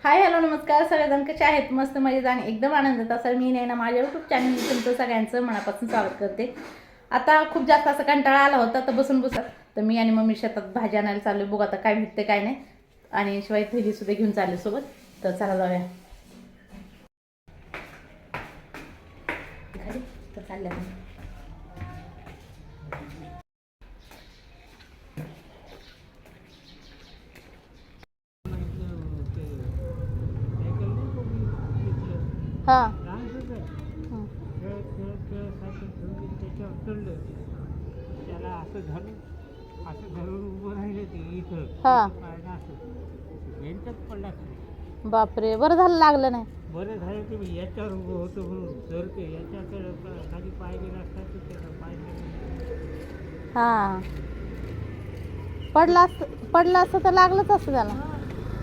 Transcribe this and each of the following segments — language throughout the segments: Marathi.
हाय हॅलो नमस्कार. सगळेजण कसे आहेत? मस्त मजेत आणि एकदम आनंदात असाल. मी नाही ना माझ्या यूट्यूब चॅनल तुमचं सगळ्यांचं मनापासून स्वागत करते. आता खूप जास्त असं कंटाळा आला होता तर बसून बसत तर मी आणि मम्मी शेतात भाजी आणायला चालू बघू आता काय भेटते काय नाही. आणि शिवाय थैली सुद्धा घेऊन चालले सोबत. तर चला जाऊया. तर चालल्या मग. हा हं. त्याला असं धरून असं धरून उभं राहिले ते इथं. हा. असं. यांच्यात पडला खाली. बापरे बरं झालं लागलं नाही. बरं झालं ते मी याच्यावर उभं होतो म्हणून. जर ते याच्याकडे प- खाली पाय गेला असता तर त्याचा पाय हा. पडला असत पडला असतं तर लागलंच असतं त्याला.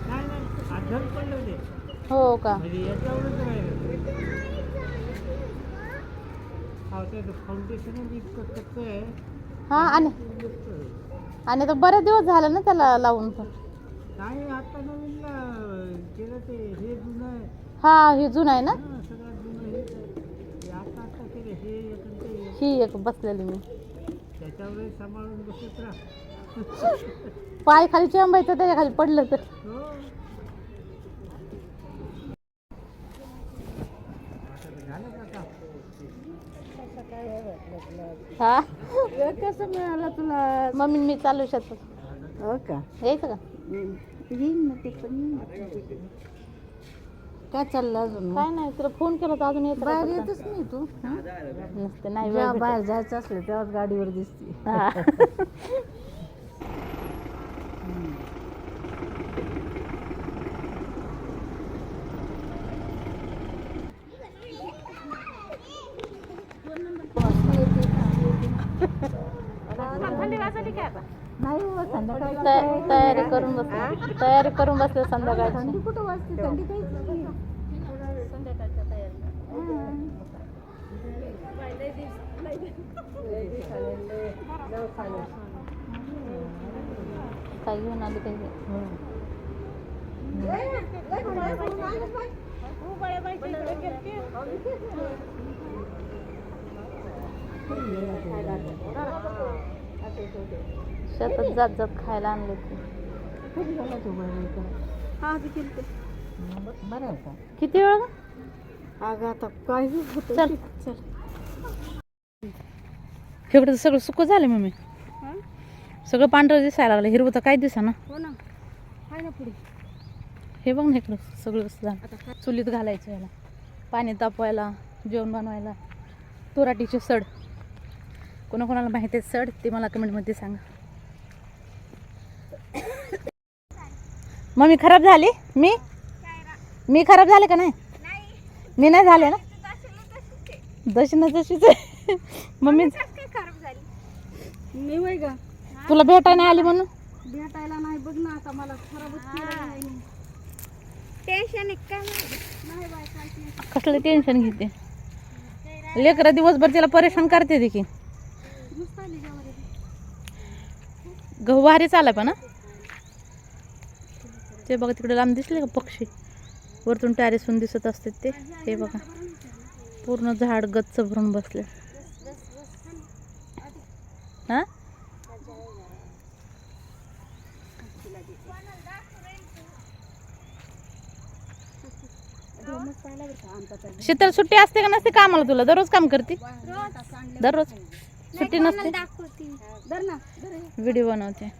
नाही नाही. आधर पडलं ते हो का? म्हणजे याच्यावरच राहिलं. हा आणि. आणि तर बरेच दिवस झाले ना त्याला लावून पण नाही आता नवीन केलं ते हे हा हे जुनं आहे ना? हा, एक ते बसलेली मी. पाय खाली चेंबायचं त्याच्याखाली पडलं तर. हो. झालं? हा? कसं मिळालं तुला? मम्मी मी चालू शकतो. हो का? यायचं का? येईन ना ते पण येईन. ना. काय चाललं अजून? काय नाही तुला फोन केला तर अजून येत बाहेर येतच नाही तू नसते नाही वेळ जेव्हा भेटत. बाहेर जायचं असलं तेव्हाच गाडीवर दिसते. हा. नाही हो संध्याकाळी तया- तयारी करून बसले तयारी करून बसले संध्याकाळची. थंडी कुठं वाजते? थंडी काहीच नाही. काय घेऊन आली काही शेतात जात जात खायला आणले ते. किती वेळ? अगं आता काय होतं? चल. सगळं सुक झालं मम्मी. सगळं पांढरं दिसायला लागलं. हिरवं तर काय दिसा ना. हो ना हे बघ ना इकडं सगळं झालं. चुलीत घालायचं याला. पाणी तापवायला जेवण बनवायला. तुराटीचे सड. कोणाकोणाला माहिती आहे सड ते मला कमेंटमध्ये सांगा. मम्मी खराब झाली? मी? मी खराब झाले का नाही? मी नाही झाले ना? दशी तशीच आहे मम्मी मी वय तुला भेटायला नाही आली म्हणून? भेटायला नाही बघ ना आता मला खराबच नाही टेन्शन. कसलं टेन्शन घेते? लेकरं दिवसभर तिला परेशान करते ती गहू भारी चालाय पण ते बघा तिकडे लांब दिसले का पक्षी? वरतून टॅरेसून दिसत असते ते. हे बघा. पूर्ण झाड गच्च भरून बसले. हा? शीतल सुट्टी असते का नसते कामाला तुला? दररोज काम करते? दररोज? सुट्टी नसते? धर ना धर हे. व्हिडिओ बनवते.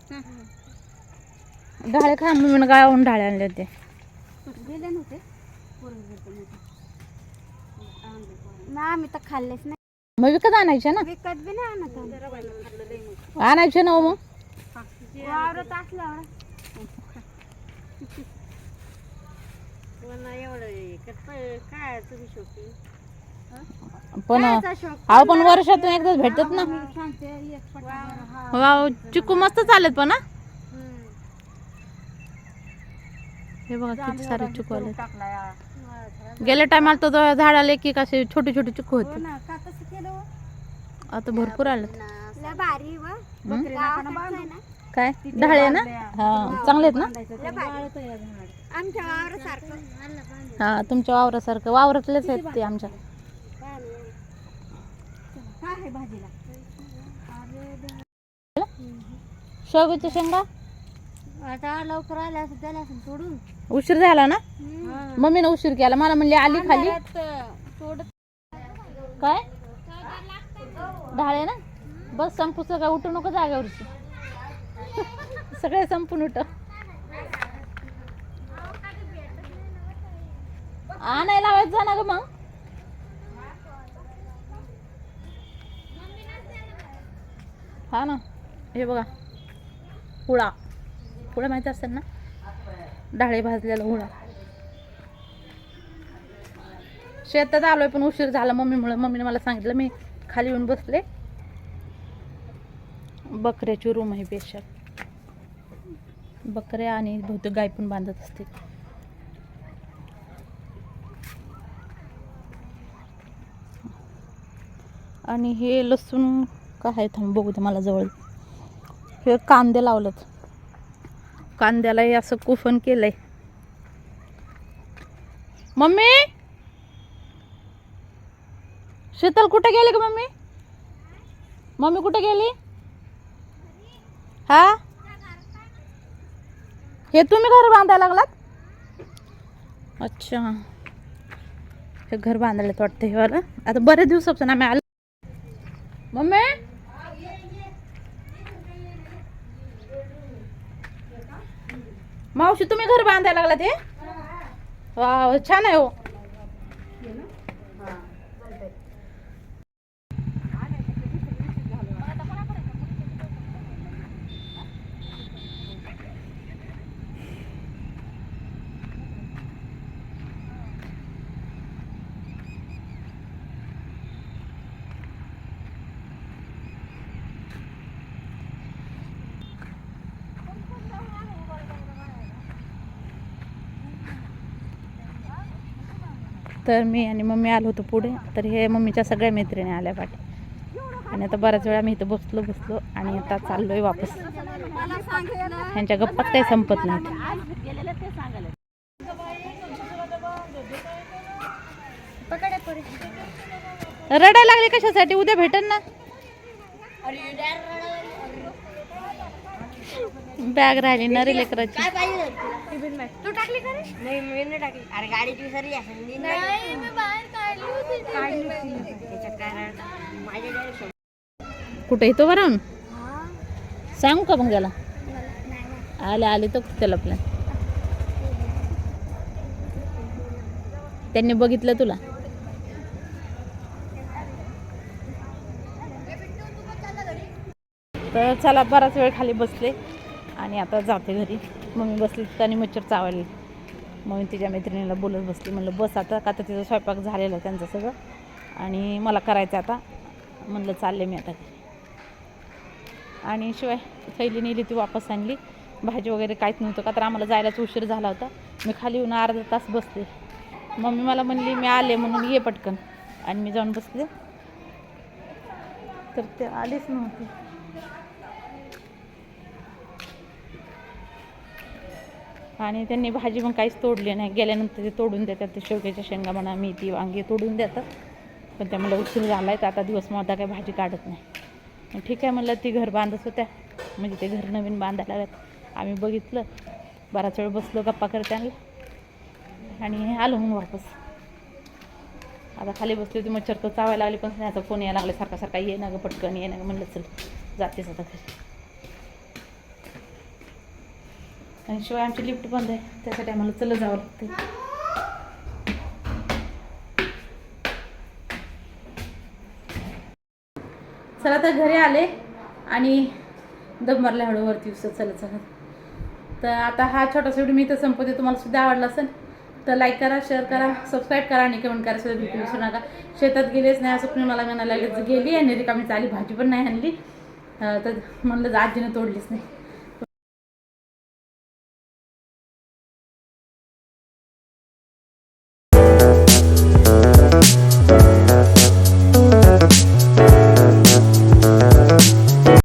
ढाळे खा मम्मीनं गावाहून ढाळे आणले होते. आम्ही तर खाल्लेच नाही. मग विकत आणायचे ना? विकत बी नाही आणत. आणायचे ना हो मग? वावरत असल्यावर काय तुम्ही शोकी पण अहो पण वर्षातून एकदाच भेटतात ना. हा वाव चिकू मस्त चालेत पण हा? हे बघा किती सारे चिकू आले. गेल्या टायमाला तर तो झाड आले की कसे छोटे छोटे चिकू हो होते ना का तसं केलं हो? आता भरपूर आले लय भारी व. बकरी नाकानं बांधू. काय? ढाळे ना? हा. चांगले आहेत ना? हा तुमच्या वावरासारखं. वावरातलेच आहेत ते आमच्या. आहे भाजीला. शेंगा? आता लवकर आल्या असं त्याला असं सोडून उशीर झाला ना? मम्मीनं उशीर केला. मला म्हणली आली खाली. काय? ढाळे ना? बस संपू सगळं उठू नको जागेवरची. सगळे संपून उठ. आणायला लावायचं ना ग मग? हा ना. हे बघा. हुळा हुळा माहिती असेल ना? डाळे भाजलेला हुळा शेतात आलोय पण उशीर झाला मम्मीमुळे. मम्मीने मला सांगितलं मी खाली येऊन बसले. बकऱ्याची रूम आहे बेशक बकऱ्या आणि बहुतेक गाय पण बांधत असते आणि हे लसूण काय आहे थांब बघू दे मला जवळ. हे कांदे लावलेत. कांद्यालाही असं कुफन केलंय. मम्मी! शीतल कुठे गेली का मम्मी? मम्मी कुठे गेली? हा? हे तुम्ही घर बांधायला लागलात? अच्छा. हे घर बांधायला वाटतं हे वाला. आता बरेच दिवसापासून आम्ही आलो. मम्मी! मावशी तुम्ही घर बांधायला लागलात हे. वा छान आहे हो. तर मी आणि मम्मी आलो होतो पुढे. तर हे मम्मीच्या सगळ्या मैत्रिणी आल्या पाठी. आणि आता बऱ्याच वेळा मी इथं बसलो बसलो आणि आता चाललोय वापस. ह्यांच्या गप्पात काही संपत नाहीत. रडायला लागली कशासाठी? उद्या भेटन ना? बॅग राहिली ना रे लेकराची. तू टाकली का रे नाही मी नाही टाकली. अरे विसरली असेल मी नाही मी बाहेर काढली होती त्याच्यात काय राहतं माझ्या डायरेक्ट कुठे येतो बरं सांगू का मग त्याला आले आले तो त्याला आपल्या त्यांनी बघितलं तुला? तर चला बराच वेळ खाली बसले आणि आता जाते घरी. मम्मी बसली आणि मच्छर चावली मग मी तिच्या मैत्रिणीला बोलत बसली. म्हणलं बस आता का तर तिचा स्वयंपाक झालेला त्यांचं सगळं. आणि मला करायचं आता. म्हणलं चालले मी आता आणि शिवाय थैली नेली ती वापस आणली. भाजी वगैरे काहीच नव्हतं. का तर आम्हाला जायलाच उशीर झाला होता. मी खाली येऊन अर्धा तास बसले. मम्मी मला म्हणली मी आले म्हणून ये पटकन. आणि मी जाऊन बसले. तर ते आलेच नव्हते. आणि त्यांनी भाजी पण काहीच तोडली नाही. गेल्यानंतर ते तोडून देतात. ते शेवग्याच्या शेंगा म्हणा मेथी वांगी तोडून देतात. पण त्या त्यामुळे उशीर झाला आहे तर आता दिवस माझा काही भाजी काढत नाही. मग ठीक आहे म्हणलं ती घर बांधत होत्या. म्हणजे ते घर नवीन बांधायला लागत आम्ही बघितलं. बराच वेळ बसलो गप्पा करत त्यांना आणि आलो मग वापस. आता खाली बसली होती मच्छर तर चावायला लागली. पण त्याचा फोन यायला लागले. सारखा सारखा ये ना गं पटकन ये ना गं. म्हणलं चल जातेच आता घरी. आणि शिवाय आमची लिफ्ट बंद आहे. त्यासाठी आम्हाला चल जावं लागते चला तर घरी आले आणि दम मारला हळूवरती दिवसात चला चला तर आता हा छोटासा व्हिडिओ मी इथं संपवते. तुम्हाला सुद्धा आवडला असेल तर लाईक करा शेअर करा सबस्क्राईब करा आणि कमेंट करा सुद्धा बिलकुल विसरू नका. शेतात गेलेच नाही असं तुम्ही मला म्हणायला गेली आणि रिकामी चाली भाजी पण नाही आणली. तर म्हणलं आजीनं तोडलीच नाही.